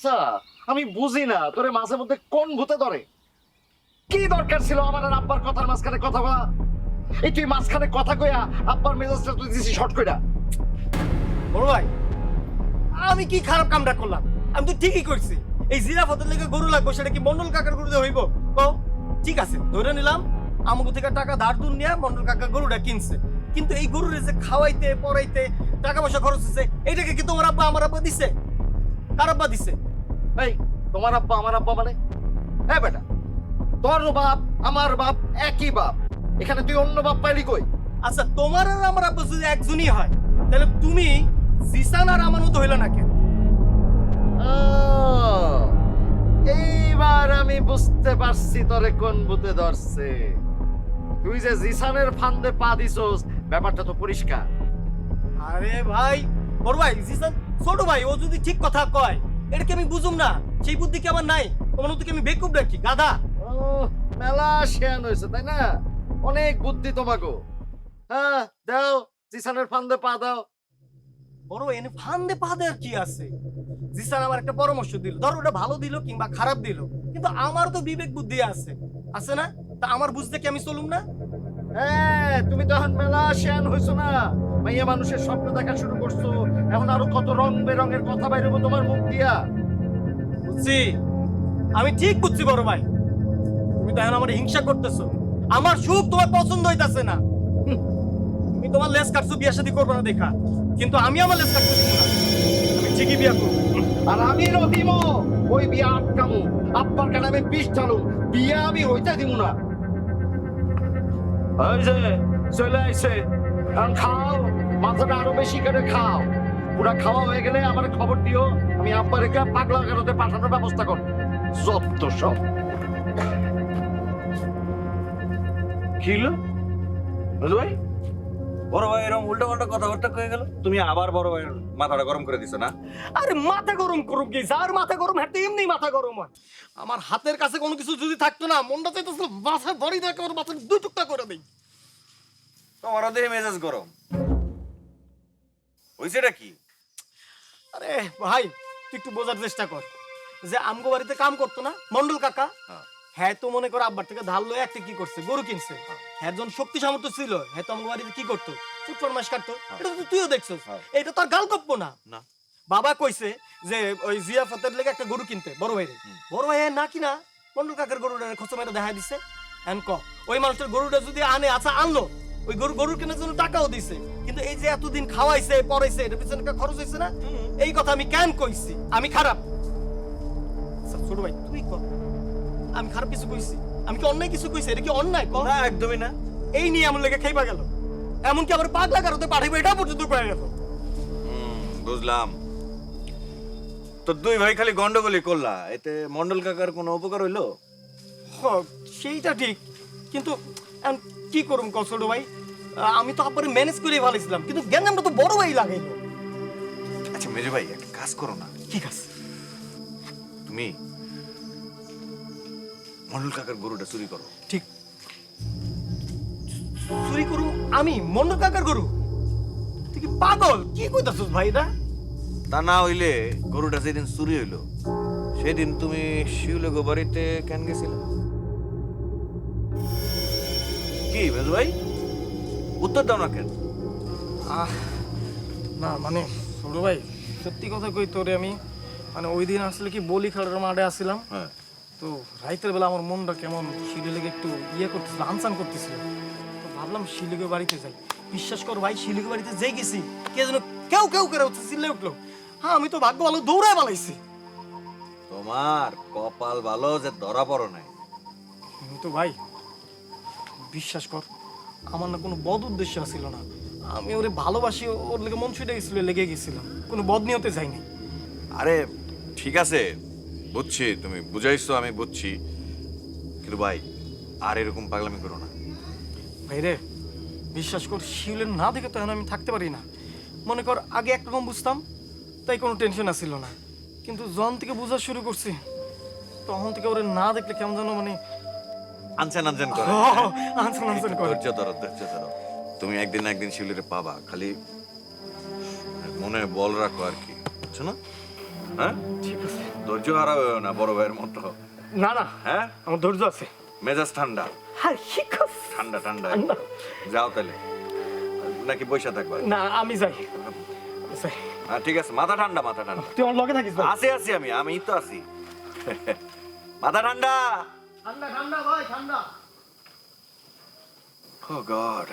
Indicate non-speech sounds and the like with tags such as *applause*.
আচ্ছা আমি বুঝি না, তোরে মাঝে মধ্যে কোন ভূতে ধরে? কি দরকার ছিল আমার আর আব্বার কথার মাঝখানে কথা বলা? এই তুই মাঝখানে কথা কইয়া আব্বার মেজাজটা তুই দিছিস শর্ট কইরা। বড় ভাই, আমি কি খারাপ কামটা করলাম? আমি তো ঠিকই করছি। এই জিরাফতের লেগে গরু লাগবে, সেটা কি মন্ডল কাকার গরুতে হইব? কও ঠিক আছে, ধরে নিলাম আমাকে থেকে টাকা ধার দুন নিয়ে মন্ডল কাকা গরুটা কিনছে। কিন্তু এই গরুর যে খাওয়াইতে, পড়াইতে, টাকা পয়সা খরচ হচ্ছে এইটাকে কি তোমার আব্বা, আমার আব্বা দিছে? কার আব্বা দিছে? এই তোমার আব্বা আমার আব্বা মানে? হ্যাঁ বেটা তোর বাপ আমার বাপ একই বাপ। এখানে তুই অন্য বাপ পাইলি কই? আচ্ছা তোমার আর আমার আব্বা যদি একজনই হয় তাহলে তুমি জিসান আর আমার মতো হইল না কেন? এইবার আমি বুঝতে পারছি তোরে কোন ভূতে ধরছে। তুই যে জিসানের ফান্দে পা দিছস ব্যাপারটা তো পরিষ্কার। আরে ভাই বড় ভাই জিসান ছোট ভাই ও যদি ঠিক কথা কয় এটা কি আমি বুঝুম না? সেই বুদ্ধি কি আমার নাই? তোমার মতো কি আমি বেকুব রাখি গাধা? ও মেলা শেয়ান হয়েছে তাই না? অনেক বুদ্ধি তোমাকে হ্যাঁ দাও জিসানের ফান্দে পা দাও। বড় এনে ফান্দে পা আর কি আছে? জিসান আমার একটা পরামর্শ দিল। ধর ওটা ভালো দিল কিংবা খারাপ দিল। কিন্তু আমার তো বিবেক বুদ্ধি আছে। আছে না? তা আমার বুঝতে কি আমি চলুম না? হ্যাঁ তুমি তো এখন মেলা শেয়ান হয়েছো না? মাইয়া মানুষের স্বপ্ন দেখা শুরু করছ। এখন আরও কত রং বেরঙের কথা বাইরেবো তোমার মুখ দিয়া। বুঝছি? আমি ঠিক বুঝছি বড় ভাই। তুমি তো এখন আমার হিংসা করতেছো। আমার সুখ তোমার পছন্দ হইতাছে না। তুমি তোমার লেস কাটছো বিয়া শাদী করব না দেখা। কিন্তু আমি আমার লেস কাটতে দিব না। আমি ঠিকই বিয়া করব। আর আমি রহিম ওই বিয়া আটকামু। আব্বার কানে আমি বিষ ঢালু বিয়া আমি হইতে দিব না। ওই যে, চলে আইছে। কারণ খাও, মাথাটা আরও বেশি করে খাও। পুরা খাওয়া হয়ে গেলে আমার খবর দিও, আমি আব্বার একা পাগলা গারোতে পাঠানোর ব্যবস্থা কর যত সব। কিলো ভাই? বড় ভাই এরকম উল্টা পাল্টা কথাবার্তা কয়ে গেল। তুমি আবার বড় ভাইয়ের মাথাটা গরম করে দিছো না? আরে মাথা গরম করুক কি যার মাথা গরম হ্যাঁ এমনি মাথা গরম হয়। আমার হাতের কাছে কোনো কিছু যদি থাকতো না মনটা চাইতেছিল মাথা ভরি দেখে আমার মাথা দুই টুকটা করে দেই। তোমারও দেহে মেজাজ গরম। হয়েছেটা কি? আরে ভাই তুই একটু বোঝার চেষ্টা কর যে আমগো বাড়িতে কাম করতো না মন্ডল কাকা? হ্যাঁ। হ্যাঁ তো মনে করো আব্বার থেকে ধার লয়ে একটা কি করছে? গরু কিনছে। হ্যাঁ যখন শক্তি সামর্থ্য ছিল হ্যাঁ তো আমগো বাড়িতে কি করতো? ফুটফর মাস কাটতো। এটা তো তুইও দেখছিস। হ্যাঁ। এটা তো আর গাল গপ্প না। না। বাবা কইছে যে ওই জিয়াফতের লেগে একটা গরু কিনতে বড় ভাইরে। বড় ভাই না কিনা মন্ডল কাকার গরুটা খোঁচা মেরে দেখা দিছে। এন ক ওই মানুষটার গরুটা যদি আনে আচ্ছা আনলো। ওই গরু গরু কেনার জন্য টাকাও দিছে। কিন্তু এই যে এতদিন খাওয়াইছে পড়াইছে এটা পিছনে খরচ হয়েছে না? এই কথা আমি কেন কইছি? আমি খারাপ। আচ্ছা, ছোট ভাই তুই ক? আমি খারাপ কিছু কইছি। আমি কি অন্যায় কিছু কইছি? এটা কি অন্যায়? ক না একদমই না। এই নিয়ে আমার লেগে খাইবা গেল। এমনকি আবার পাগলা কারোতে পাঠাইবো এটা পর্যন্ত পেয়ে গেল হুম, বুঝলাম। তো দুই ভাই খালি গন্ডগোলি করলা এতে মন্ডল কাকার কোনো উপকার হইল? হ সেইটা ঠিক। কিন্তু এখন কি করুম ক ছোট ভাই? আমি তো আবার ম্যানেজ করে ভালোছিলাম কিন্তু জ্ঞানটা তো বড় ভাই লাগাইলো। আচ্ছা মেজু ভাই একটা কাজ করো না। কি কাজ? তুমি মন্ডল কাকার গরুটা চুরি করো। ঠিক। চুরি করু আমি? মন্ডল কাকার গরু? তুই কি পাগল? কি কইতাছস ভাই এটা? তা না হইলে গরুটা যেদিন চুরি হইল সেদিন তুমি শিউলে বাড়িতে কেন গেছিল? কি মেজু ভাই? উত্তর দাও না কেন? আহ না মানে ছোট ভাই সত্যি কথা কই তোরে আমি? মানে ওই দিন আসলে কি বলি খেলার মাঠে আসছিলাম। হ্যাঁ। তো রাইতের বেলা আমার মনটা কেমন শিলে লেগে একটু ইয়ে করতেছিল আনসান করতেছিল। তো ভাবলাম শিলিগে বাড়িতে যাই। বিশ্বাস কর ভাই শিলিগে বাড়িতে যেই গেছি কে যেন কেউ কেউ করে উঠছে চিল্লে উঠল। হ্যাঁ আমি তো ভাগ্য ভালো দৌড়ায় পালাইছি। তোমার কপাল ভালো যে ধরা পড়ো নাই। তো ভাই বিশ্বাস কর আমার না কোনো বদ উদ্দেশ্য ছিল না। আমি ওরে ভালোবাসি ওর লেগে মন ছুটে গেছিল লেগে গেছিলাম। কোনো বদ নিয়তে যাইনি। আরে ঠিক আছে বুঝছি তুমি বুঝাইছো আমি বুঝছি। কিন্তু ভাই আর এরকম পাগলামি করো না। ভাই রে বিশ্বাস কর শিউলের না দেখে তো আমি থাকতে পারি না। মনে কর আগে একরকম বুঝতাম তাই কোনো টেনশন আসছিল না। কিন্তু জন থেকে বোঝা শুরু করছি তখন থেকে ওরে না দেখলে কেমন যেন মানে আনছেন আনছেন করে। আনসান আনসান করে। ধৈর্য ধরো ধৈর্য ধরো। তুমি একদিন না একদিন শিউলিরে পাবা খালি মনে বল রাখো আর কি বুঝছ না? হ্যাঁ? ঠিক আছে। ধৈর্য হারাবে না বড় ভাইয়ের মতো। না না হ্যাঁ? আমার ধৈর্য আছে। মেজাজ ঠান্ডা। হ্যাঁ ঠান্ডা ঠান্ডা। যাও তাহলে। নাকি বৈশা থাকবা? না আমি যাই। হ্যাঁ ঠিক আছে। মাথা ঠান্ডা মাথা ঠান্ডা। তুই আমার লগে থাকিস আছি আছি আমি আমি তো আছি। *laughs* মাথা ঠান্ডা। ঠান্ডা ঠান্ডা ভাই ঠান্ডা। ও গড